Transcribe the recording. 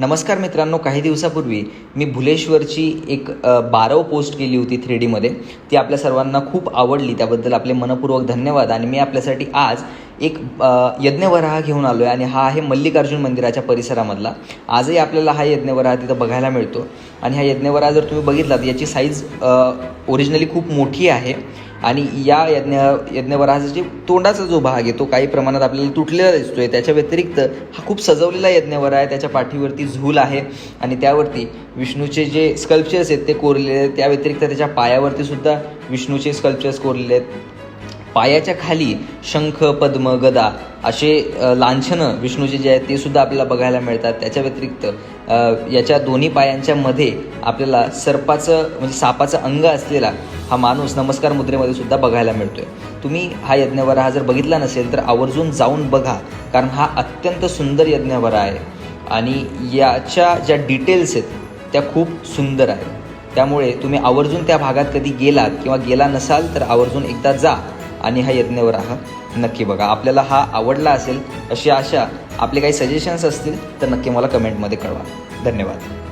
नमस्कार मित्रांनो काही दिवसापूर्वी मी भुलेश्वरची एक बारव पोस्ट केली होती थ्री डीमध्ये ती आपल्या सर्वांना खूप आवडली. त्याबद्दल आपले मनपूर्वक धन्यवाद. आणि मी आपल्यासाठी आज एक यज्ञवराह घेऊन आलो आहे आणि हा आहे मल्लिकार्जुन मंदिराच्या परिसरामधला. आजही आपल्याला हा यज्ञवराह तिथं बघायला मिळतो. आणि हा यज्ञवराह जर तुम्ही बघितलात याची साईज ओरिजिनली खूप मोठी आहे. आणि या यज्ञ यज्ञवराहाचा जे तोंडाचा जो भाग आहे तो काही प्रमाणात आपल्याला तुटलेला दिसतोय. त्याच्या व्यतिरिक्त हा खूप सजवलेला यज्ञवर आहे. त्याच्या पाठीवरती झूल आहे आणि त्यावरती विष्णूचे जे स्कल्पचर्स आहेत ते कोरलेले आहेत. त्या व्यतिरिक्त त्याच्या पायावरती सुद्धा विष्णूचे स्कल्पचर्स कोरलेले आहेत. पायाच्या खाली शंख पद्म गदा असे लांछनं विष्णूचे जे आहेत ते सुद्धा आपल्याला बघायला मिळतात. त्याच्या व्यतिरिक्त याच्या दोन्ही पायांच्या मध्ये आपल्याला सर्पाचं म्हणजे सापाचं अंग असलेला हा माणूस नमस्कार मुद्रेमध्ये सुद्धा बघायला मिळतोय. तुम्ही हा यज्ञवरा हा जर बघितला नसेल तर आवर्जून जाऊन बघा कारण हा अत्यंत सुंदर यज्ञवरा आहे. आणि याच्या ज्या डिटेल्स आहेत त्या खूप सुंदर आहेत. त्यामुळे तुम्ही आवर्जून त्या भागात कधी गेलात किंवा गेला नसाल तर आवर्जून एकदा जा. आणि हा यज्ञवर हा नक्की बघा. आपल्याला हा आवडला असेल अशी आशा. आपले काही सजेशन्स असतील तर नक्की मला कमेंटमध्ये कळवा. धन्यवाद.